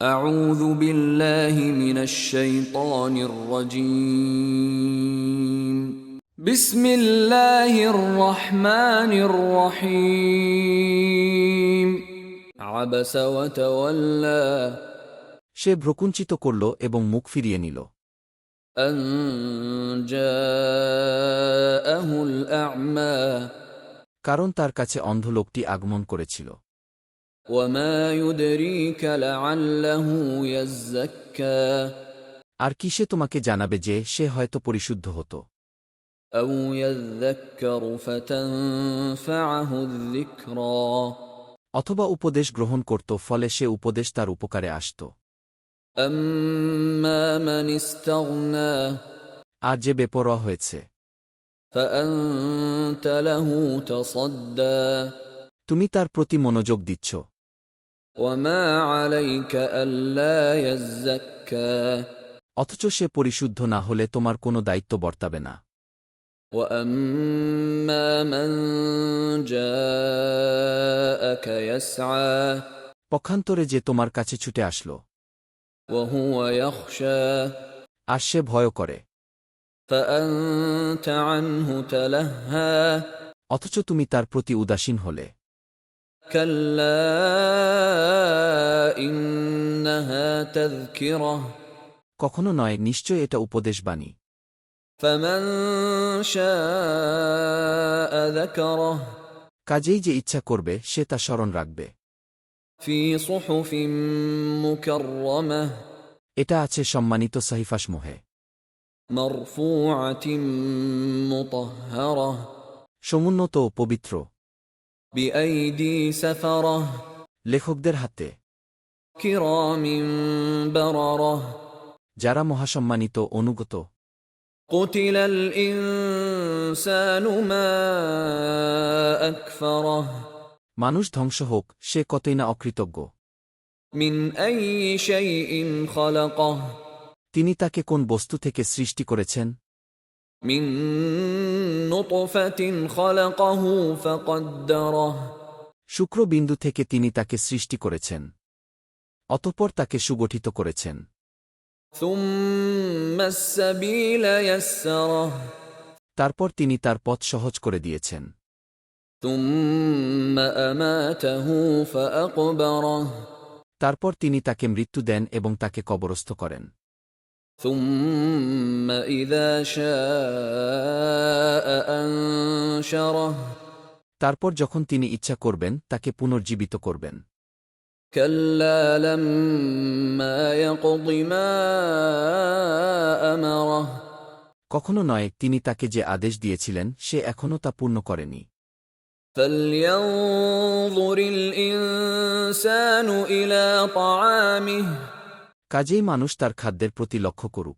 أعوذ بالله من الشيطان الرجيم بسم الله الرحمن الرحيم عبس وتولى সে ভ্রকুঞ্চিত করল এবং মুখ ফিরিয়ে নিল أن جاءه الأعمى কারণ তার কাছে অন্ধ লোকটি আগমন করেছিল আর কিসে তোমাকে জানাবে যে সে হয়তো পরিশুদ্ধ হতো? অথবা উপদেশ গ্রহণ করত ফলে সে উপদেশ তার উপকারে আসত। আর যে বেপরোয়া হয়েছে। তুমি তার প্রতি মনোযোগ দিচ্ছ। অথচ সে পরিশুদ্ধ না হলে তোমার কোনো দায়িত্ব বর্তাবে না। পক্ষান্তরে যে তোমার কাছে ছুটে আসলো। আর সে ভয় করে। অথচ তুমি তার প্রতি উদাসীন হলে। কখনো নয় নিশ্চয় এটা উপদেশ বাণী কাজেই যে ইচ্ছা করবে সে তা স্মরণ রাখবে। এটা আছে সম্মানিত সাহিফাসমূহে। সমুন্নত পবিত্র। লেখকদের হাতে। যারা মহাসম্মানিত অনুগত। মানুষ ধ্বংস হোক সে কতই না অকৃতজ্ঞ। তিনি তাকে কোন বস্তু থেকে সৃষ্টি করেছেন? من نطفة خلقه فقدره শুক্রবিন্দু থেকে তিনি তাকে সৃষ্টি করেছেন অতঃপর তাকে সুগঠিত করেছেন ثم السبيل يسره তারপর তিনি তার পথ সহজ করে দিয়েছেন ثم أماته فأقبره তারপর তিনি তাকে মৃত্যু দেন এবং তাকে কবরস্থ করেন ثم إذا شاء أنشره তারপর যখন তিনি ইচ্ছা করবেন তাকে পুনর্জীবিত করবেন كلا لما يقض ما أمره কখনো নয় তিনি তাকে যে আদেশ দিয়েছিলেন সে এখনও তা পূর্ণ করেনি فلينظر الإنسان إلى طعامه কাজেই মানুষ তার খাদ্যের প্রতি লক্ষ্য করুক।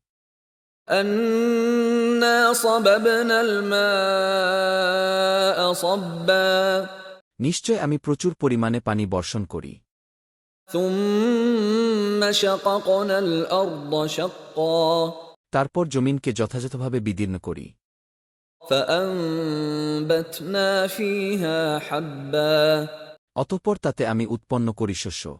নিশ্চয় আমি প্রচুর পরিমাণে পানি বর্ষণ করি। তারপর জমিনকে যথাযথভাবে বিদীর্ণ করি। অতপর তাতে আমি উৎপন্ন করি শস্য।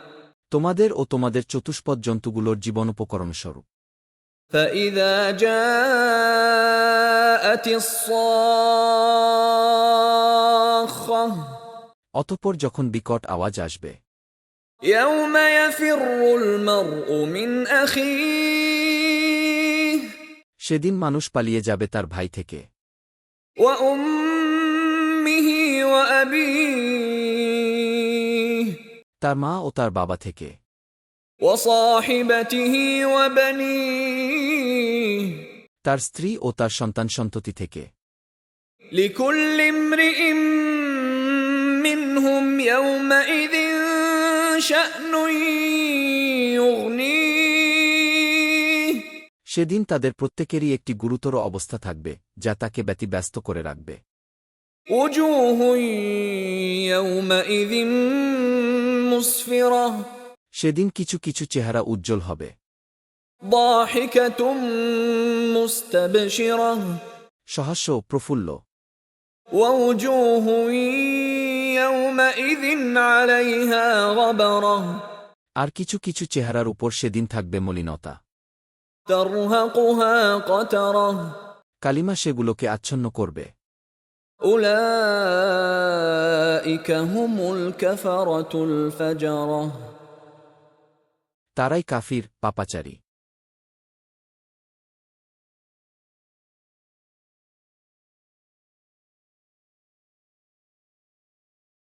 তোমাদের ও তোমাদের চতুষ্পদ জন্তুগুলোর জীবনোপকরণ স্বরূপ فإذا جاءت الصاخة অতঃপর যখন বিকট আওয়াজ আসবে يوم يفر المرء من أخيه সেদিন মানুষ পালিয়ে যাবে তার ভাই থেকে وأمه وأبيه তার মা ও তার বাবা থেকে। তার স্ত্রী ও তার সন্তান সন্ততি থেকে। সেদিন তাদের প্রত্যেকেরই একটি গুরুতর অবস্থা থাকবে যা তাকে ব্যতিব্যস্ত করে রাখবে। সেদিন কিছু কিছু চেহারা উজ্জ্বল হবে। সহস্য প্রফুল্ল। আর কিছু কিছু চেহারার উপর সেদিন থাকবে মলিনতা। কালিমা সেগুলোকে আচ্ছন্ন করবে। أولئك هم الكفرة الفجرة তারাই কাফির পাপাচারী